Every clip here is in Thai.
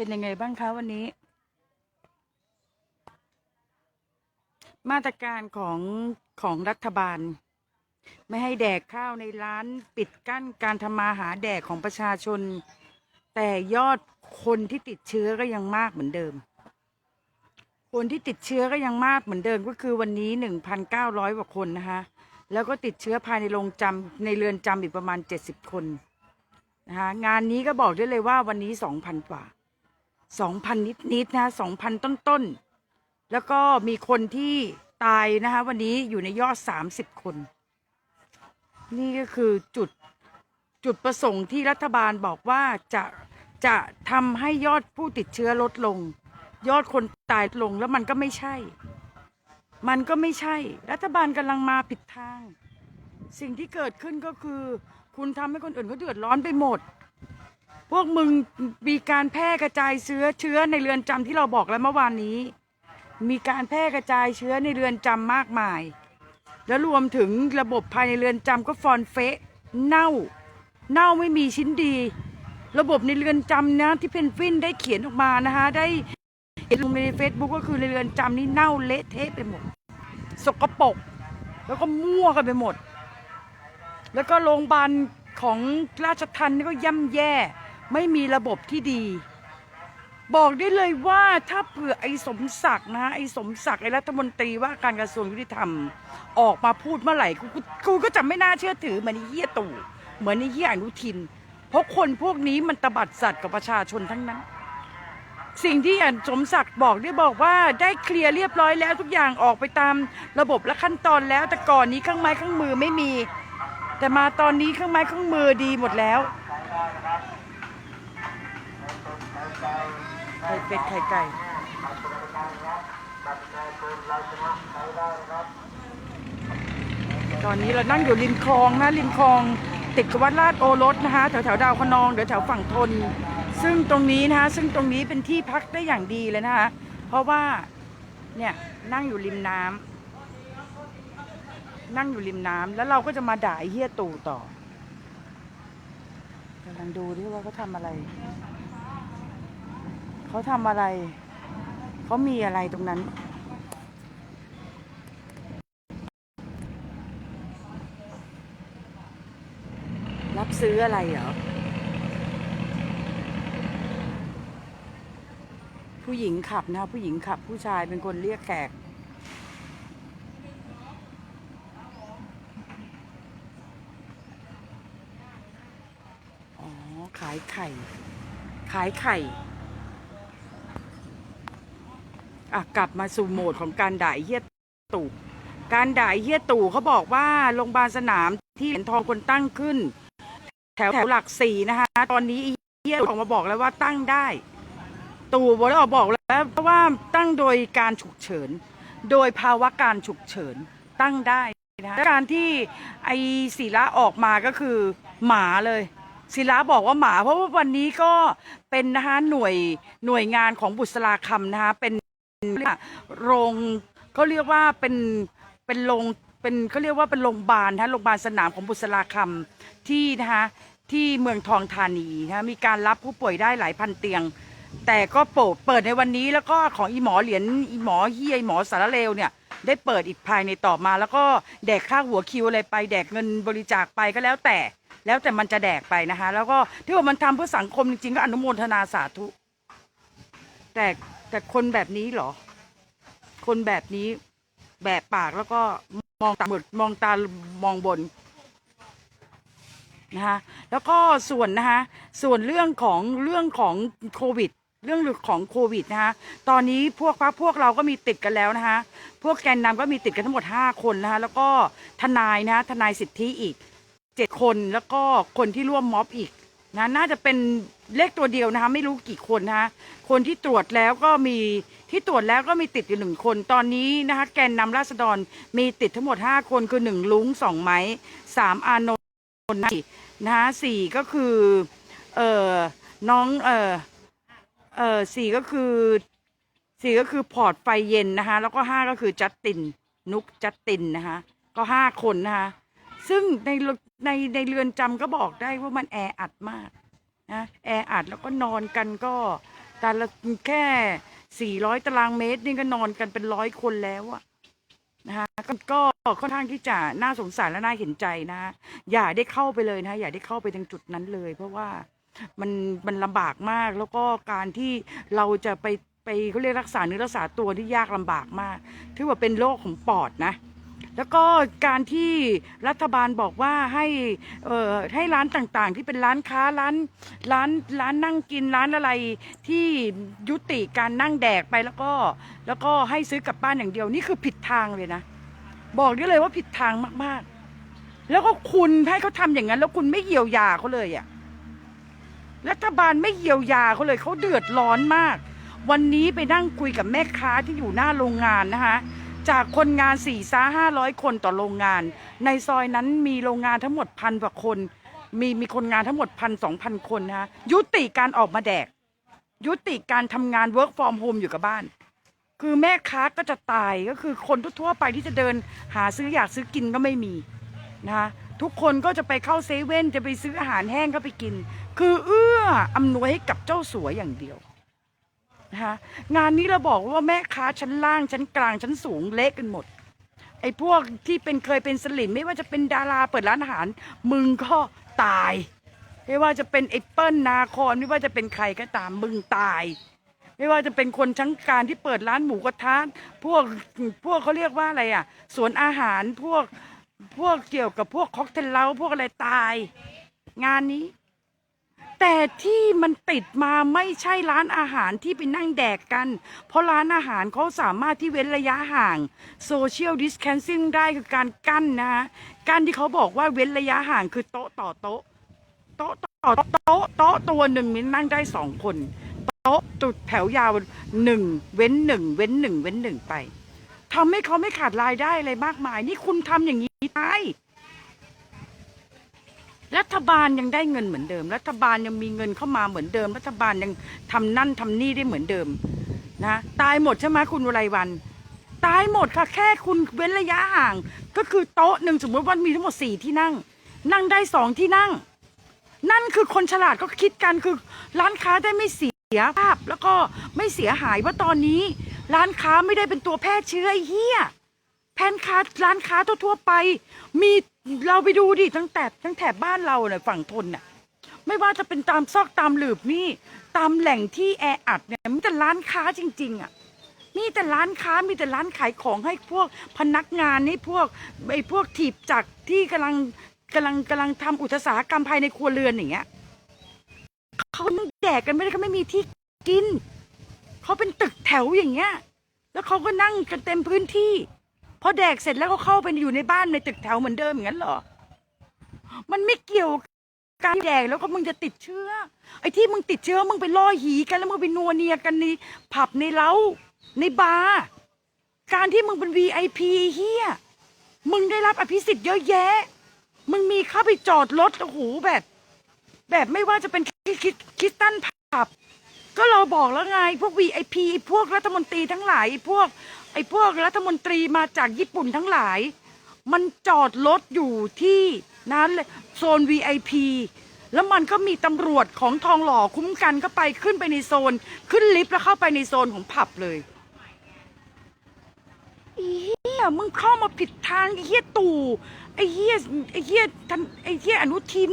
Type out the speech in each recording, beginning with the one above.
เป็นยังไงบ้างคะวันนี้ มาตรการของของรัฐบาล ไม่ให้แดกข้าวในร้านปิดกั้นการทำมาหาแดกของประชาชน แต่ยอดคนที่ติดเชื้อก็ยังมากเหมือนเดิม คนที่ติดเชื้อก็ยังมากเหมือนเดิมก็คือวันนี้หนึ่งพันเก้าร้อยกว่าคนนะคะแล้วก็ติดเชื้อภายในโรงจำในเรือนจำอีกประมาณเจ็ดสิบคนนะคะงานนี้ก็บอกได้เลยว่าวันนี้สองพันกว่า สองพันนิดๆนะสองพันต้นๆแล้วก็มีคนที่ตายนะคะวันนี้อยู่ในยอดสามสิบคน นี่ก็คือจุดจุดประสงค์ที่รัฐบาลบอกว่าจะจะทำให้ยอดผู้ติดเชื้อลดลง ยอดคนตายลงแล้วมันก็ไม่ใช่ มันก็ไม่ใช่ รัฐบาลกำลังมาผิดทาง สิ่งที่เกิดขึ้นก็คือ คุณทำให้คนอื่นเขาเดือดร้อนไปหมด พวกมึงมีการแพร่กระจายเชื้อเชื้อในเรือนจำที่เราบอกแล้วเมื่อวานนี้ มีการแพร่กระจายเชื้อในเรือนจำมากมาย แล้วรวมถึงระบบภายในเรือนจำก็ฟอนเฟะเน่า เน่าไม่มีชิ้นดี ระบบในเรือนจำนะที่เพนกวินได้เขียนออกมานะคะได้เห็นลงในเฟซบุ๊กก็คือในเรือนจำนี่เน่าเละเทะไปหมดสกปรกแล้วก็มั่วกันไปหมด แล้วก็โรงพยาบาลของราชทันนี่ก็ย่ำแย่ ไม่มีระบบที่ดี บอกได้เลยว่าถ้าเผื่อไอ้สมศักดิ์นะไอ้สมศักดิ์ไอ้รัฐมนตรีว่าการกระทรวงยุติธรรม ออกมาพูดเมื่อไหร่กูกูกูก็จะไม่น่าเชื่อถือเหมือนไอ้เหี้ยตู่เหมือนไอ้เหี้ยอนุทิน เพราะคนพวกนี้มันตบัดสัตว์กับประชาชนทั้งนั้น สิ่งที่อันสมศักดิ์บอกได้บอกว่าได้เคลียร์เรียบร้อยแล้วทุกอย่างออกไปตามระบบและขั้นตอนแล้วแต่ก่อนนี้เครื่องไม้เครื่องมือไม่มี แต่มาตอนนี้เครื่องไม้เครื่องมือดีหมดแล้ว ไข่เป็ดไข่ไก่ตอนนี้เรานั่งอยู่ริมคลองนะริมคลองติดกับวัดลาดโอรสนะคะแถวแถวๆดาวคะนองเดี๋ยวแถวฝั่งทน ซึ่งตรงนี้นะคะซึ่งตรงนี้เป็นที่พักได้อย่างดีเลยนะคะเพราะว่าเนี่ยนั่งอยู่ริมน้ำนั่งอยู่ริมน้ำแล้วเราก็จะมาด่าไอ้เฮียตู่ต่อกำลังดูดิว่าเขาทำอะไร เขาทำอะไร เขามีอะไรตรงนั้น รับซื้ออะไรเหรอ ผู้หญิงขับนะ ผู้หญิงขับผู้ชายเป็นคนเรียกแขกอ๋อขายไข่ ขายไข่ อะกลับมาสู่โหมดของการด่าไอ้เฮียตู่ การด่าไอ้เฮียตู่เขาบอกว่าโรงพยาบาลสนามที่เหรียญทองคนตั้งขึ้น แถวแถวหลักสี่นะคะ ตอนนี้เฮียออกมาบอกแล้วว่าตั้งได้ ตู่บอกแล้วบอกแล้วเพราะว่าตั้งโดยการฉุกเฉิน โดยภาวะการฉุกเฉินตั้งได้นะและการที่ไอศิระออกมาก็คือหมาเลยศิระบอกว่าหมาเพราะว่าวันนี้ก็เป็นนะคะหน่วยหน่วยงานของบุษราคำนะคะเป็น โรงเขาเรียกว่าเป็นเป็นโรงเป็นเขาเรียกว่าเป็นโรงพยาบาลนะโรงพยาบาลสนามของบุษราคำที่นะคะที่เมืองทองธานีนะมีการรับผู้ป่วยได้หลายพันเตียง แต่ก็เปิดเปิดในวันนี้แล้วก็ของอีหมอเหรียญอีหมอเฮียอีหมอสารเลวเนี่ยได้เปิดอีกภายในต่อมา แล้วก็แดกค่าหัวคิวอะไรไป แดกเงินบริจาคไปก็แล้วแต่ แล้วแต่มันจะแดกไปนะคะ แล้วก็ที่ว่ามันทำเพื่อสังคมจริงๆก็อนุโมทนาสาธุ แต่ แต่คนแบบนี้เหรอ คนแบบนี้แบบปากแล้วก็มองตาหมดมองตามองบนนะคะแล้วก็ส่วนนะคะส่วนเรื่องของเรื่องของโควิด เรื่องของโควิดนะคะตอนนี้พวกพักพวกเราก็มีติดกันแล้วนะคะพวกแกนนำก็มีติดกันทั้งหมด 5 คนนะคะแล้วก็ทนายนะคะทนายสิทธิอีก 7 คนแล้วก็คนที่ร่วมม็อบอีก นะน่าจะเป็นเลขตัวเดียวนะคะไม่รู้กี่คนนะคะคนที่ตรวจแล้วก็มีที่ตรวจแล้วก็มีติดอยู่หนึ่งคน ตอนนี้นะคะแกนนำราษฎรมีติดทั้งหมด 5 คนคือ1ลุงสองไม้สามอานนท์นะคะสี่ก็คือเอ่อน้องเอ่อเอ่อสี่ก็คือสี่ก็คือพอร์ตไฟเย็นนะคะแล้วก็ห้าก็คือจัสตินนุกจัสตินนะคะก็ห้าคนนะคะ ซึ่งในในในเรือนจำก็บอกได้ว่ามันแออัดมากนะแออัดแล้วก็นอนกันก็แต่ละแค่400ตารางเมตรนี่ก็นอนกันเป็นร้อยคนแล้วอะนะคะก็ก็ค่อนข้างที่จะน่าสงสารและน่าเห็นใจนะอย่าได้เข้าไปเลยนะ อย่าได้เข้าไปตรงจุดนั้นเลย เพราะว่ามันมันลำบากมากแล้วก็การที่เราจะไปไปเขาเรียกรักษาเนื้อรักษาตัวที่ยากลำบากมาก ถือว่าเป็นโรคของปอดนะ แล้วก็การที่รัฐบาลบอกว่าให้เอ่อให้ร้านต่างๆ ที่เป็นร้านค้าร้านร้านร้านนั่งกินร้านอะไรที่ยุติการนั่งแดกไปแล้วก็แล้วก็ให้ซื้อกลับบ้านอย่างเดียวนี่คือผิดทางเลยนะ บอกได้เลยว่าผิดทางมากๆ แล้วก็คุณให้เขาทำอย่างนั้น แล้วคุณไม่เยียวยาเขาเลยอะรัฐบาลไม่เยียวยาเขาเลยเขาเดือดร้อนมาก วันนี้ไปนั่งคุยกับแม่ค้าที่อยู่หน้าโรงงานนะคะ จากคนงานสี่ซ้าห้าร้อยคนต่อโรงงาน ในซอยนั้นมีโรงงานทั้งหมดพันกว่าคน มีมีคนงานทั้งหมดพันสองพันคนนะคะยุติการออกมาแดก ยุติการทำงาน work from home อยู่กับบ้าน คือแม่ค้าก็จะตายก็คือคนทั่วๆไปที่จะเดินหาซื้ออยากซื้อกินก็ไม่มีนะคะทุกคนก็จะไปเข้าเซเว่นจะไปซื้ออาหารแห้งก็ไปกิน คือเอื้ออำนวยให้กับเจ้าสัวอย่างเดียว นะคะงานนี้เราบอกว่าแม่ค้าชั้นล่างชั้นกลางชั้นสูงเละกันหมด ไอ้พวกที่เป็นเคยเป็นสลิมไม่ว่าจะเป็นดาราเปิดร้านอาหาร มึงก็ตาย ไม่ว่าจะเป็นไอ้เปิ้ลนาคอนไม่ว่าจะเป็นใครก็ตามมึงตาย ไม่ว่าจะเป็นคนชั้งกลารที่เปิดร้านหมูกระทะพวกพวกเขาเรียกว่าอะไรอะสวนอาหารพวกพวกเกี่ยวกับพวกค็อกเทลเล้าพวกอะไรตาย งานนี้ แต่ที่มันติดมาไม่ใช่ร้านอาหารที่ไปนั่งแดกกัน เพราะร้านอาหารเขาสามารถที่เว้นระยะห่าง social distancing ได้คือการกั้นนะฮะกั้นที่เขาบอกว่าเว้นระยะห่างคือโต๊ะต่อโต๊ะโต๊ะต่อโต๊ะโต๊ะตัวหนึ่งมันนั่งได้สองคนโต๊ะจุดแถวยาวหนึ่งเว้นหนึ่งเว้นหนึ่งเว้นหนึ่งไปทำให้เขาไม่ขาดรายได้อะไรมากมาย นี่คุณทำอย่างนี้ได้ รัฐบาลยังได้เงินเหมือนเดิม รัฐบาลยังมีเงินเข้ามาเหมือนเดิม รัฐบาลยังทำนั่นทำนี่ได้เหมือนเดิมนะตายหมดใช่ไหมคุณวรัยวัน ตายหมดค่ะแค่คุณเว้นระยะห่าง ก็คือโต๊ะหนึ่งสมมติว่ามีทั้งหมดสี่ที่นั่ง นั่งได้สองที่นั่ง นั่นคือคนฉลาดก็คิดกันคือร้านค้าได้ไม่เสียภาพแล้วก็ไม่เสียหายว่าตอนนี้ ร้านค้าไม่ได้เป็นตัวแพร่เชื้อไอ้เหี้ย แพนค้าร้านค้าทั่วๆไป มีเราไปดูดิทั้งแถบทั้งแถบบ้านเราเนี่ยฝั่งทนน่ะไม่ว่าจะเป็นตามซอกตามหลืบนี่ ตามแหล่งที่แออัดเนี่ยมีแต่ร้านค้าจริง ๆ อะ มีแต่ร้านค้ามีแต่ร้านขายของให้พวกพนักงานนี่พวกไอ้พวกถีบจักรที่กำลังกำลังกำลังทำอุตสาหกรรมภายในครัวเรือนอย่างเงี้ยเขาแดกกันไม่ได้เขาไม่มีที่กินเขาเป็นตึกแถวอย่างเงี้ย แล้วเขาก็นั่งกันเต็มพื้นที่ พอแดกเสร็จแล้วก็เข้าไปอยู่ในบ้านในตึกแถวเหมือนเดิมอย่างนั้นเหรอ มันไม่เกี่ยวกับการแดกแล้วก็มึงจะติดเชื้อ ไอ้ที่มึงติดเชื้อมึงไปล่อหีกันแล้วมึงไปนัวเนียกันในผับในเล้าในบาร์การที่มึงเป็น VIP เฮียมึงได้รับอภิสิทธิ์เยอะแยะ มึงมีเข้าไปจอดรถโอ้โหแบบ แบบไม่ว่าจะเป็นคิดคิดตันผับ ก็เราบอกแล้วไงพวก VIP ไอ้พวกรัฐมนตรีทั้งหลายพวก ไอ้พวกรัฐมนตรีมาจากญี่ปุ่นทั้งหลาย มันจอดรถอยู่ที่นั้นเลยโซน VIP แล้วมันก็มีตำรวจของทองหล่อคุ้มกันก็ไปขึ้นไปในโซน ขึ้นลิฟต์แล้วเข้าไปในโซนของผับเลยไอ้เฮียมึงเข้ามาผิดทางไอ้เฮียตู่ไอ้เฮียไอ้เฮียทันไอ้เฮียอนุทิน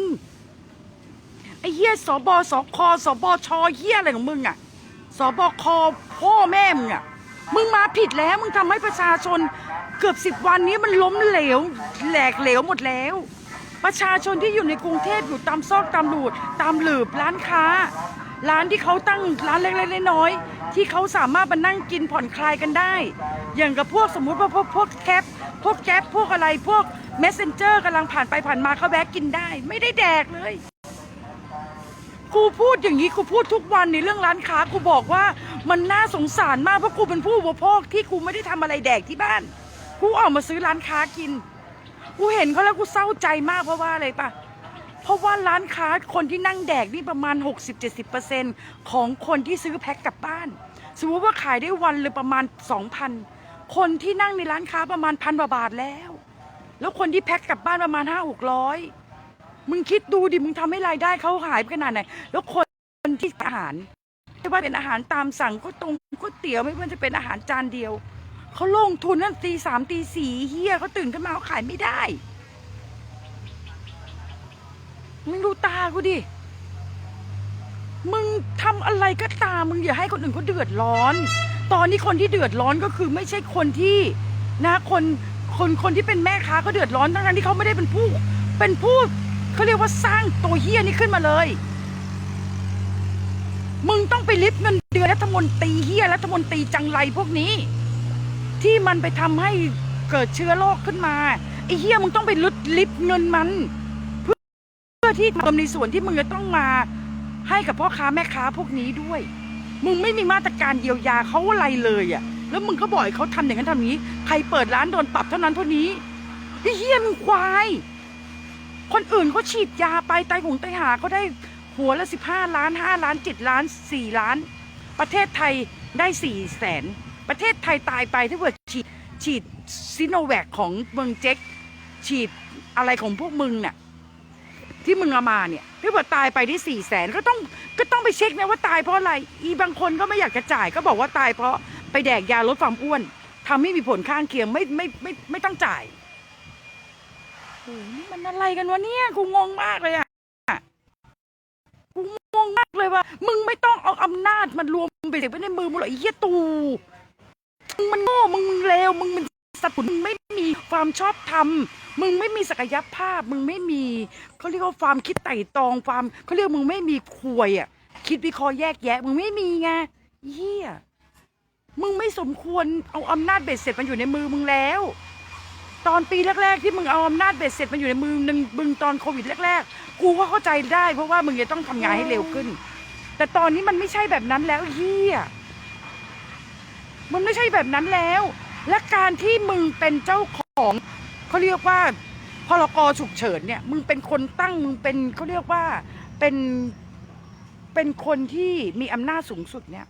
ไอ้เฮียสบสคสบชเฮียอะไรของมึงอะสบคพ่อแม่มึงอะ มึงมาผิดแล้ว มึงทำให้ประชาชนเกือบสิบวันนี้มันล้มเหลว แหลกเหลวหมดแล้ว ประชาชนที่อยู่ในกรุงเทพอยู่ตามซอกตามหลูด ตามหลืบร้านค้า ร้านที่เขาตั้งร้านเล็กๆน้อยๆที่เขาสามารถมานั่งกินผ่อนคลายกันได้ อย่างกับพวกสมมุติว่าพวกพวกแคปพวกแก๊ปพวกอะไรพวก messenger กำลังผ่านไปผ่านมาเขาแวะกินได้ ไม่ได้แดกเลยกูพูดอย่างนี้กูพูดทุกวันในเรื่องร้านค้ากูบอกว่า มันน่าสงสารมากเพราะกูเป็นผู้อุปโภคที่กูไม่ได้ทำอะไรแดกที่บ้าน กูออกมาซื้อร้านค้ากิน กูเห็นเขาแล้วกูเศร้าใจมากเพราะว่าอะไรปะเพราะว่าร้านค้าคนที่นั่งแดกนี่ประมาณ 60-70%ของคนที่ซื้อแพ็คกลับบ้าน สมมติว่าขายได้วันเลยประมาณ 2,000 คนที่นั่งในร้านค้าประมาณพันกว่าบาทแล้ว แล้วคนที่แพ็คกลับบ้านประมาณห้าหกร้อยมึงคิดดูดิมึงทำให้รายได้เขาหายไปขนาดไหน แล้วคนที่อาหาร ไม่ว่าเป็นอาหารตามสั่งก็ตรงก๋วยเตี๋ยวไม่ว่าจะเป็นอาหารจานเดียวเขาลงทุนนั่นตีสามตีสี่เฮียเขาตื่นขึ้นมาเขาขายไม่ได้มึงดูตากูดิ มึงทำอะไรก็ตามมึงอย่าให้คนอื่นเขาเดือดร้อน ตอนนี้คนที่เดือดร้อนก็คือไม่ใช่คนที่นะคนคนคนที่เป็นแม่ค้าก็เดือดร้อนทั้งที่เขาไม่ได้เป็นผู้ เป็นผู้เขาเรียกว่าสร้างตัวเฮียนี้ขึ้นมาเลย มึงต้องไปลิฟเงินเดือนรัฐมนตรีเฮียรัฐมนตรีจังไรพวกนี้ ที่มันไปทำให้เกิดเชื้อโรคขึ้นมาไอ้เฮียมึงต้องไปลดลิฟเงินมัน เพื่อเพื่อที่ทำในส่วนที่มึงจะต้องมาให้กับพ่อค้าแม่ค้าพวกนี้ด้วย มึงไม่มีมาตรการเยียวยาเขาอะไรเลยอะ แล้วมึงก็บ่อกให้เขาทำอย่างนั้นทำนี้ ใครเปิดร้านโดนปรับเท่านั้นเท่านี้ไอ้เฮียมึงควาย คนอื่นเขาฉีดยาไปไตหงไตหาเขาได้ หัวละสิบห้าล้านห้าล้านเจ็ดล้านสี่ล้าน ประเทศไทยได้สี่แสนประเทศไทยตายไปถ้าเกิดฉีดฉีดซิโนแวคของเมืองเจ๊กฉีดอะไรของพวกมึงเนี่ยที่มึงเอามาเนี่ยถ้าเกิดตายไปที่สี่แสนก็ต้องก็ต้องไปเช็คนะว่าตายเพราะอะไร อีบางคนก็ไม่อยากจะจ่ายก็บอกว่าตายเพราะไปแดกยาลดความอ้วนทำให้มีผลข้างเคียงไม่ไม่ไม่ไม่ไม่ต้องจ่ายโอ้โหมันอะไรกันวะเนี่ยกูงงมากเลยอะ เลยว่า มึงไม่ต้องเอาอำนาจมันรวมไปเสกไว้ในมือมึงหรอกไอ้เหี้ยตูมึงมันโง่มึงมึงเลวมึงมันสัตว์มึงไม่มีความชอบธรรมมึงไม่มีศักยภาพ มึงไม่มีเขาเรียกว่าความคิดไต่ตองความเขาเรียกมึงไม่มีควยอะคิดวิเคราะห์แยกแยะ มึงไม่มีไงเฮียมึงไม่สมควรเอาอำนาจเบ็ดเสร็จมันอยู่ในมือมึงแล้ว ตอนปีแรก ๆ ที่มึงเอาอำนาจเบ็ดเสร็จมันอยู่ในมือหนึ่งมึงตอนโควิดแรก ๆ กูก็เข้าใจได้ เพราะว่ามึงจะต้องทำงานให้เร็วขึ้น แต่ตอนนี้มันไม่ใช่แบบนั้นแล้วเฮียมันไม่ใช่แบบนั้นแล้ว และการที่มึงเป็นเจ้าของเขาเรียกว่าพรกฉุกเฉินเนี่ย มึงเป็นคนตั้งมึงเป็นเขาเรียกว่าเป็นเป็นคนที่มีอำนาจสูงสุดเนี่ย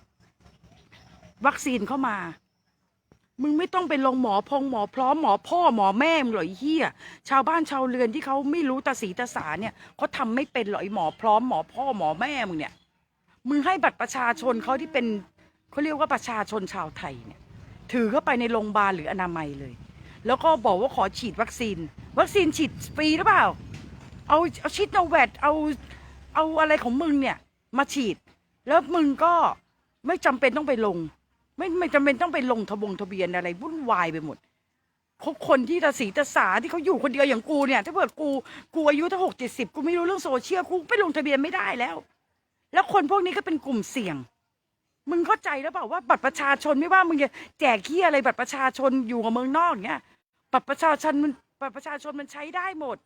วัคซีนเข้ามา มึงไม่ต้องไปลงหมอพงหมอพร้อมหมอพ่อหมอแม่มึงหรอเฮียชาวบ้านชาวเรือนที่เขาไม่รู้ตาสีตาสาเนี่ยเขาทำไม่เป็นหรอไอหมอพร้อมหมอพ่อหมอแม่มึงเนี่ย มึงให้บัตรประชาชนเขาที่เป็นเขาเรียกว่าประชาชนชาวไทยเนี่ย ถือเข้าไปในโรงพยาบาลหรืออนามัยเลย แล้วก็บอกว่าขอฉีดวัคซีน วัคซีนฉีดฟรีหรือเปล่า เอาเอาชิดโนแวดเอาเอาอะไรของมึงเนี่ยมาฉีด แล้วมึงก็ไม่จำเป็นต้องไปลง ไม่ไม่จำเป็นต้องไปลงทะบงทะเบียนอะไรวุ่นวายไปหมดเขาคนที่ตาสีตาสาที่เขาอยู่คนเดียวอย่างกูเนี่ย ถ้าเกิดกูกูอายุถ้าหกเจ็ดสิบกูไม่รู้เรื่องโซเชียลกูไปลงทะเบียนไม่ได้แล้ว แล้วคนพวกนี้ก็เป็นกลุ่มเสี่ยง มึงเข้าใจแล้วเปล่าว่าบัตรประชาชนไม่ว่ามึงจะแจกขี้อะไรบัตรประชาชนอยู่กับเมืองนอกเนี้ยบัตรประชาชนมันบัตรประชาชนมันใช้ได้หมด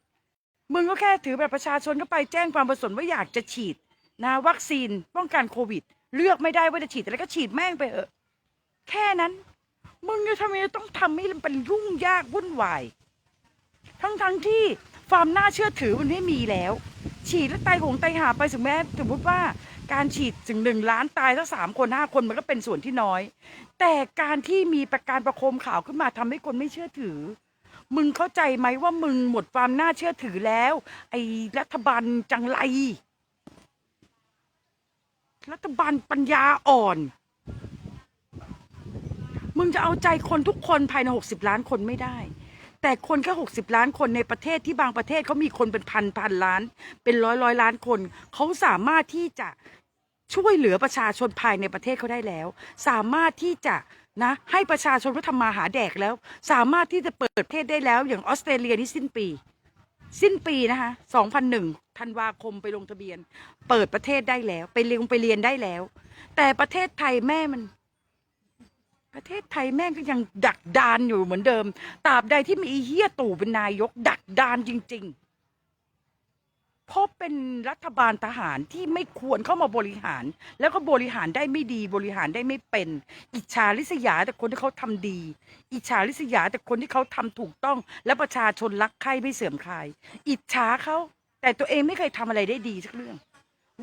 มึงก็แค่ถือบัตรประชาชนก็ไปแจ้งความประสงค์ว่าอยากจะฉีดนะวัคซีนป้องกันโควิด เลือกไม่ได้ว่าจะฉีดอะไรก็ฉีดแม่งไปเถอแค่นั้น มึงจะทำไมต้องทำให้มันเป็นยุ่งยากวุ่นวาย ทั้งทั้งที่ ความน่าเชื่อถือมันไม่มีแล้ว ฉีดแล้วตายหงตายหาไปถึงแม้สมมติว่าการฉีดถึงหนึ่งล้านตายสักสามคนห้าคนมันก็เป็นส่วนที่น้อย แต่การที่มีประการประโคมข่าวขึ้นมาทำให้คนไม่เชื่อถือ มึงเข้าใจไหมว่ามึงหมดความน่าเชื่อถือแล้ว ไอ้รัฐบาลจังไร รัฐบาลปัญญาอ่อน มึงจะเอาใจคนทุกคนภายในหกสิบล้านคนไม่ได้ แต่คนแค่หกสิบล้านคนในประเทศที่บางประเทศเขามีคนเป็นพันพันล้าน เป็นร้อยร้อยล้านคนเขาสามารถที่จะช่วยเหลือประชาชนภายในประเทศเขาได้แล้ว สามารถที่จะนะให้ประชาชนเขาทำมาหาแดกแล้ว สามารถที่จะเปิดประเทศได้แล้ว อย่างออสเตรเลียนี่สิ้นปี สิ้นปีนะคะ2001ธันวาคมไปลงทะเบียน เปิดประเทศได้แล้ว ไปเรียนไปเรียนได้แล้ว แต่ประเทศไทยแม่มัน ประเทศไทยแม่งก็ยังดักดานอยู่เหมือนเดิมตราบใดที่มีอีเฮียตู่เป็นนายก ดักดานจริง ๆ เพราะเป็นรัฐบาลทหารที่ไม่ควรเข้ามาบริหาร แล้วก็บริหารได้ไม่ดีบริหารได้ไม่เป็น อิจฉาริษยาแต่คนที่เขาทำดี อิจฉาริษยาแต่คนที่เขาทำถูกต้อง และประชาชนรักใคร่ไม่เสื่อมคลาย อิจฉาเขาแต่ตัวเองไม่เคยทำอะไรได้ดีสักเรื่อง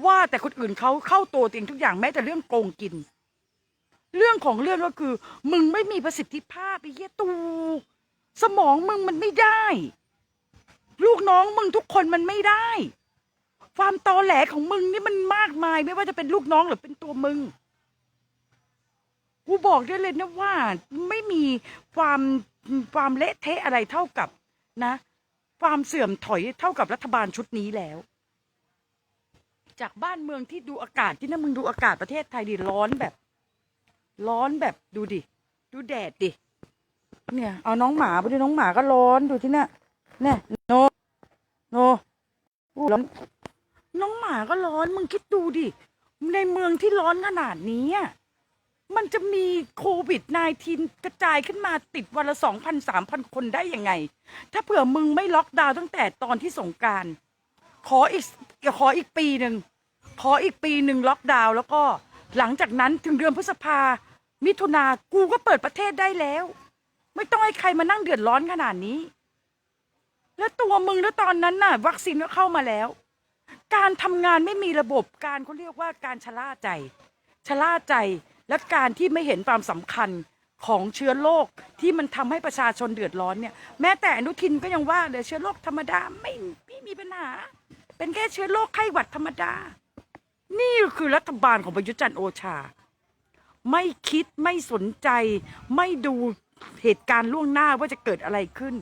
ว่าแต่คนอื่นเขาเข้าตัวตัวเองทุกอย่างแม้แต่เรื่องโกงกิน เรื่องของเรื่องก็คือ มึงไม่มีประสิทธิภาพไอ้เหี้ยตู สมองมึงมันไม่ได้ ลูกน้องมึงทุกคนมันไม่ได้ ความตอแหลของมึงนี่มันมากมาย ไม่ว่าจะเป็นลูกน้องหรือเป็นตัวมึงกูบอกได้เลยนะว่าไม่มีความความเละเทะอะไรเท่ากับนะ ความเสื่อมถอยเท่ากับรัฐบาลชุดนี้แล้ว จากบ้านเมืองที่ดูอากาศที่นั่นมึงดูอากาศประเทศไทยดิร้อนแบบ ร้อนแบบดูดิ ดูแดดดิ เนี่ย เอาน้องหมาไปดูน้องหมาก็ร้อนดูที่เนี่ยเนี่ยโน โนอู้ร้อนน้องหมาก็ร้อนมึงคิดดูดิ ในเมืองที่ร้อนขนาดนี้มันจะมีโควิด -19 กระจายขึ้นมาติดวันละสองพันสามพันคนได้ยังไง ถ้าเผื่อมึงไม่ล็อกดาวน์ตั้งแต่ตอนที่สงการ ขออีกขออีกปีหนึ่ง ขออีกปีหนึ่งล็อกดาวน์แล้วก็หลังจากนั้นถึงเดือนพฤษภา มิถุนากูก็เปิดประเทศได้แล้ว ไม่ต้องให้ใครมานั่งเดือดร้อนขนาดนี้ แล้วตัวมึงแล้วตอนนั้นน่ะ วัคซีนก็เข้ามาแล้ว การทำงานไม่มีระบบการเขาเรียกว่าการชะล่าใจ ชะล่าใจและการที่ไม่เห็นความสำคัญของเชื้อโรคที่มันทำให้ประชาชนเดือดร้อนเนี่ย แม้แต่อนุทินก็ยังว่าเลยเชื้อโรคธรรมดาไม่ไม่มีปัญหา เป็นแค่เชื้อโรคไข้หวัดธรรมดา นี่คือรัฐบาลของประยุทธ์จันทร์โอชา ไม่คิดไม่สนใจ ไม่ดูเหตุการณ์ล่วงหน้าว่าจะเกิดอะไรขึ้น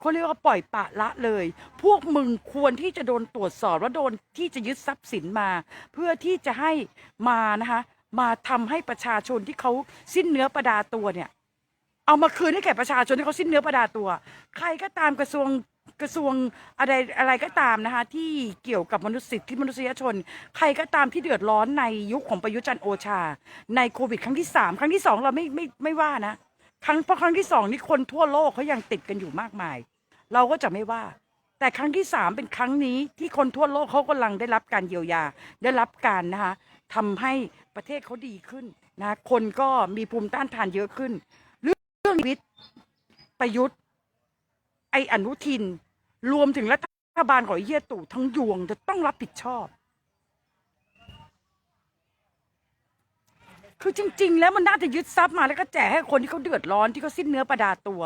เขาเรียกว่าปล่อยปะละเลย พวกมึงควรที่จะโดนตรวจสอบและโดนที่จะยึดทรัพย์สินมา เพื่อที่จะให้มานะคะมาทำให้ประชาชนที่เขาสิ้นเนื้อประดาตัวเนี่ย เอามาคืนให้แก่ประชาชนที่เขาสิ้นเนื้อประดาตัว ใครก็ตามกระทรวง กระทรวงอะไรอะไรก็ตามนะคะ ที่เกี่ยวกับมนุษยสิทธิมนุษยชน ใครก็ตามที่เดือดร้อนในยุคของประยุทธ์จันทร์โอชา ในโควิดครั้งที่สามครั้งที่สองเราไม่ไม่ไม่ว่านะครั้งเพราะครั้งที่สองนี่คนทั่วโลกเขายังติดกันอยู่มากมาย เราก็จะไม่ว่า แต่ครั้งที่สามเป็นครั้งนี้ที่คนทั่วโลกเขากำลังได้รับการเยียวยา ได้รับการนะคะทำให้ประเทศเขาดีขึ้นนะคนก็มีภูมิต้านทานเยอะขึ้น เรื่องเรื่องชีวิตประยุทธ์ ไออนุทิน รวมถึงรัฐบาลของไอเฮียตู่ทั้งยวงจะต้องรับผิดชอบ คือจริง ๆ แล้วมันน่าจะยึดทรัพย์มาแล้วก็แจกให้คนที่เขาเดือดร้อนที่เขาสิ้นเนื้อประดาตัว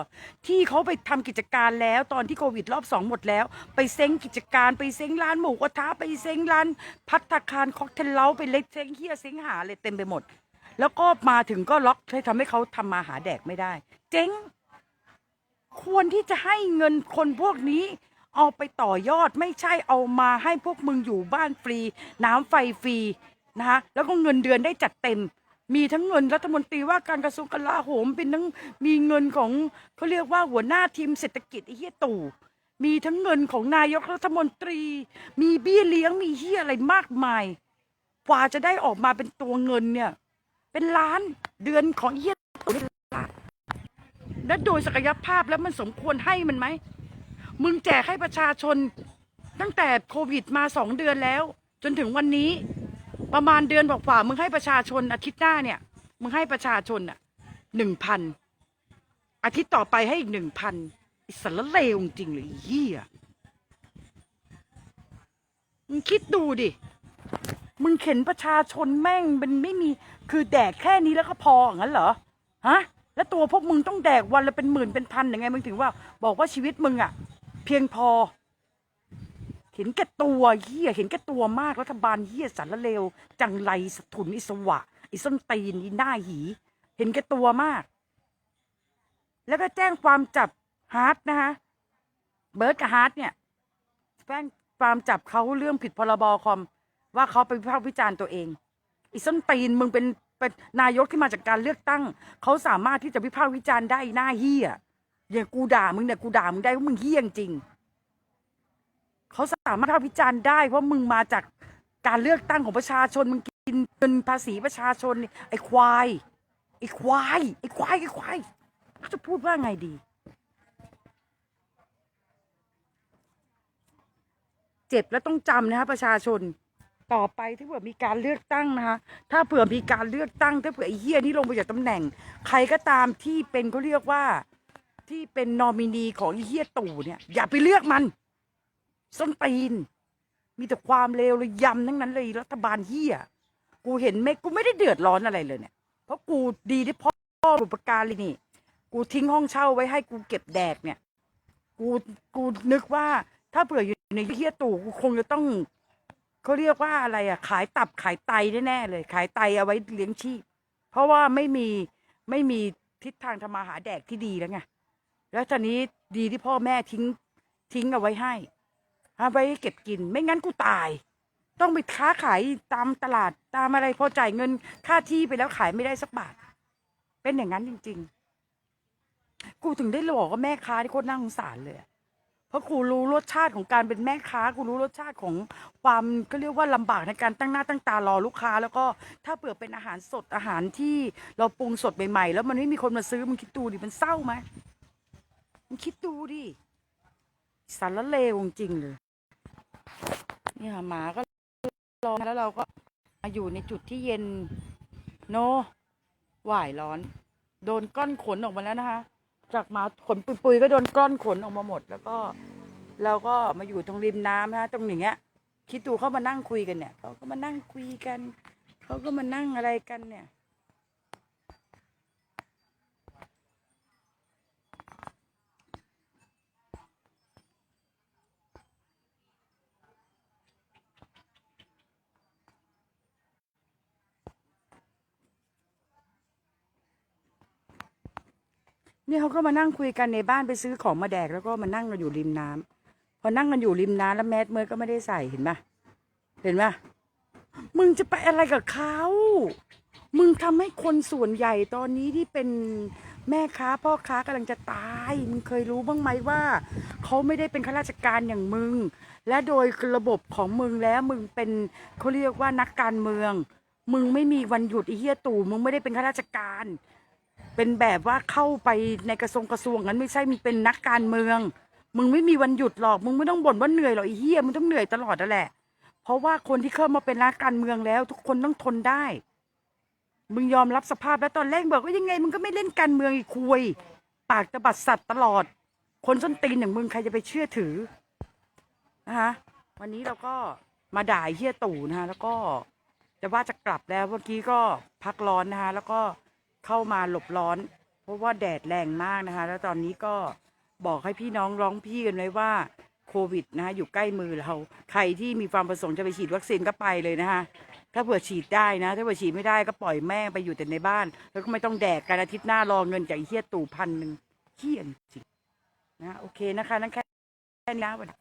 ที่เขาไปทำกิจการแล้วตอนที่โควิดรอบสองหมดแล้ว ไปเซ้งกิจการไปเซ้งร้านหมูกระทะไปเซ้งร้าน พัตตาคารค็อกเทลเล้าไปเล็กเซ้งเฮียเซ้งหาเลยเต็มไปหมด แล้วก็มาถึงก็ล็อกให้ทำให้เขาทำมาหาแดกไม่ได้ เจ๊ง ควรที่จะให้เงินคนพวกนี้ เอาไปต่อยอดไม่ใช่เอามาให้พวกมึงอยู่บ้านฟรี น้ำไฟฟรีนะคะแล้วก็เงินเดือนได้จัดเต็ม มีทั้งเงินรัฐมนตรีว่าการกระทรวงกลาโหมเป็นทั้งมีเงินของเขาเรียกว่าหัวหน้าทีมเศรษฐกิจไอ้เหี้ยตู่มีทั้งเงินของนายกรัฐมนตรี มีเบี้ยเลี้ยงมีเหี้ยอะไรมากมายกว่าจะได้ออกมาเป็นตัวเงินเนี่ย เป็นล้านเดือนของเหี้ยตู่เป็น และโดยศักยภาพแล้วมันสมควรให้มันไหม มึงแจกให้ประชาชน ตั้งแต่โควิดมาสองเดือนแล้ว จนถึงวันนี้ประมาณเดือนกว่ามึงให้ประชาชนอาทิตย์หน้าเนี่ย มึงให้ประชาชนอะหนึ่งพันอาทิตย์ต่อไปให้อีกหนึ่งพันอิสระเลวจริงๆเลยไอ้เฮียมึงคิดดูดิ มึงเข็นประชาชนแม่งมันไม่มี คือแดกแค่นี้แล้วก็พออย่างนั้นเหรอ ฮะ แล้วตัวพวกมึงต้องแดกวันละเป็นหมื่นเป็นพันยังไงมึงถึงว่า บอกว่าชีวิตมึงอะเพียงพอ เห็นแก่ตัวเฮียเห็นแก่ตัวมากรัฐบาลเฮียสารเลวจังไรสถุนอิสวะอิส้นตีนอีหน้าหี เห็นแก่ตัวมาก แล้วก็แจ้งความจับฮาร์ดนะคะเบิร์ดกับฮาร์ดเนี่ยแจ้งความจับเขาเรื่องผิดพรบคอมว่าเขาไปวิพากษ์วิจารณ์ตัวเองอีส้นตีนมึงเป็น เป็นนายกที่มาจากการเลือกตั้ง เขาสามารถที่จะวิพากษ์วิจารณ์ได้หน้าเฮียอย่างกูด่ามึงเนี่ยกูด่ามึงได้ว่ามึงเฮี้ยจริงเขาสามารถวิพากษ์วิจารณ์ได้เพราะมึงมาจากการเลือกตั้งของประชาชนมึงกินเงินภาษีประชาชนไอ้ควายไอ้ควายไอ้ควายไอ้ควายเขาจะพูดว่าไงดี เจ็บแล้วต้องจำนะคะประชาชน ต่อไปถ้าเผื่อมีการเลือกตั้งนะคะ ถ้าเผื่อมีการเลือกตั้ง ถ้าเผื่อไอ้เฮียนี่ลงไปจากตำแหน่ง ใครก็ตามที่เป็นเขาเรียกว่าที่เป็นนอมินีของไอ้เฮียตู่เนี่ย อย่าไปเลือกมันส้นตีน มีแต่ความเลวเลยยำทั้งนั้นเลยรัฐบาลเฮียกูเห็นไหมกูไม่ได้เดือดร้อนอะไรเลยเนี่ย เพราะกูดีที่พ่อบุปการเลยนี่ กูทิ้งห้องเช่าไว้ให้กูเก็บแดกเนี่ย กูกูนึกว่าถ้าเผื่ออยู่ในเฮียตู่กูคงจะต้อง เขาเรียกว่าอะไรอะ ขายตับขายไตแน่ๆเลย ขายไตเอาไว้เลี้ยงชีพ เพราะว่าไม่มีไม่มีทิศทางทำมาหาแดกที่ดีแล้วไงแล้วตอนนี้ดีที่พ่อแม่ทิ้งทิ้งเอาไว้ให้เอาไว้เก็บกิน ไม่งั้นกูตาย ต้องไปค้าขายตามตลาดตามอะไรพอจ่ายเงินค่าที่ไปแล้วขายไม่ได้สักบาท เป็นอย่างนั้นจริง ๆ กูถึงได้บอกว่าแม่ค้าที่โคตรน่าสงสารเลย เพราะกูรู้รสชาติของการเป็นแม่ค้ากูรู้รสชาติของความก็เรียกว่าลำบากในการตั้งหน้าตั้งตารอลูกค้า แล้วก็ถ้าเผื่อเป็นอาหารสดอาหารที่เราปรุงสดใหม่ๆแล้วมันไม่มีคนมาซื้อมึงคิดดูดิมันเศร้าไหมมึงคิดดูดิสารเลวจริงเลยนี่ยหมาก็ร้อนแล้วเราก็มาอยู่ในจุดที่เย็นโนหวายร้อน โดนก้อนขนออกมาแล้วนะคะ จากหมาขนปุยๆก็โดนก้อนขนออกมาหมด แล้วก็เราก็มาอยู่ตรงริมน้ำนะคะตรงอย่างเงี้ย คิดดูเขามานั่งคุยกันเนี่ยเขาก็มานั่งคุยกันเขาก็มานั่งอะไรกันเนี่ย นี่เขาก็มานั่งคุยกันในบ้านไปซื้อของมาแดกแล้วก็มานั่งกันอยู่ริมน้ำพอนั่งกันอยู่ริมน้ำแล้วแมสเมอร์ก็ไม่ได้ใส่เห็นปะเห็นปะมึงจะไปอะไรกับเขามึงทำให้คนส่วนใหญ่ตอนนี้ที่เป็นแม่ค้าพ่อค้ากำลังจะตาย มึงเคยรู้บ้างไหมว่า เขาไม่ได้เป็นข้าราชการอย่างมึง และโดยระบบของมึงแล้วมึงเป็นเขาเรียกว่านักการเมือง มึงไม่มีวันหยุดไอีเฮียตู่มึงไม่ได้เป็นข้าราชการ เป็นแบบว่าเข้าไปในกระทรวงกระทรวงนั้นไม่ใช่มึงเป็นนักการเมือง มึงไม่มีวันหยุดหรอก มึงไม่ต้องบ่นว่าเหนื่อยหรอกไอ้เหี้ยมึงต้องเหนื่อยตลอดนั่นแหละ เพราะว่าคนที่เข้ามาเป็นนักการเมืองแล้ว ทุกคนต้องทนได้ มึงยอมรับสภาพแล้วตอนแรกบอกว่ายังไงมึงก็ไม่เล่นการเมืองอีกคุย ปากตะบัดสัตว์ตลอด คนส้นตีนอย่างมึงใครจะไปเชื่อถือนะคะวันนี้เราก็มาด่าไอ้เฮียตู่นะคะแล้วก็จะว่าจะกลับแล้วเมื่อกี้ก็พักร้อนนะคะแล้วก็ เข้ามาหลบร้อน เพราะว่าแดดแรงมากนะคะ แล้วตอนนี้ก็บอกให้พี่น้องร้องพี่กันไว้ว่าโควิดนะคะอยู่ใกล้มือเรา ใครที่มีความประสงค์จะไปฉีดวัคซีนก็ไปเลยนะคะถ้าเผื่อฉีดได้นะ ถ้าเผื่อฉีดไม่ได้ก็ปล่อยแม่ไปอยู่แต่ในบ้าน แล้วก็ไม่ต้องแดกกันอาทิตย์หน้ารอเงินจากเฮียตู่พันหนึ่งเฮียจริงนะโอเคนะคะนั่นแค่นี้นะ